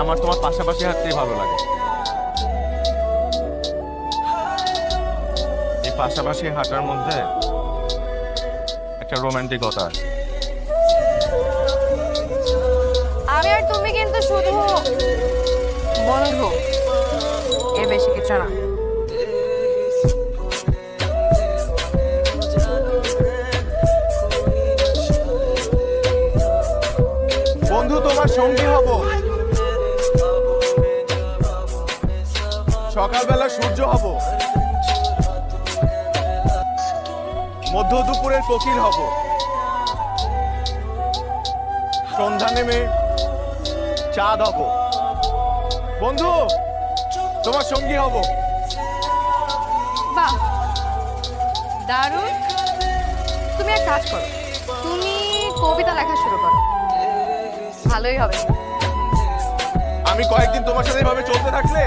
আমার তোমার পাশাপাশি হাঁটতেই ভালো লাগে। এই পাশাপাশি হাঁটার মধ্যে একটা রোমান্টিকতা আছে। আমি আর তুমি কিন্তু শুধু বন্ধু। এর বেশি কিছু না। বন্ধু তোমার সঙ্গী হব। সকালবেলা সূর্য হব। মধ্য দুপুরের কোকিল হব। সন্ধ্যা নেমে চাঁদ হব। বন্ধু তোমার সঙ্গী হব। বাহ দারুণ। তুমি এক কাজ করো তুমি কবিতা লেখা শুরু করো। ভালোই হবে। আমি কয়েকদিন তোমার সাথে এভাবে চলতে থাকলে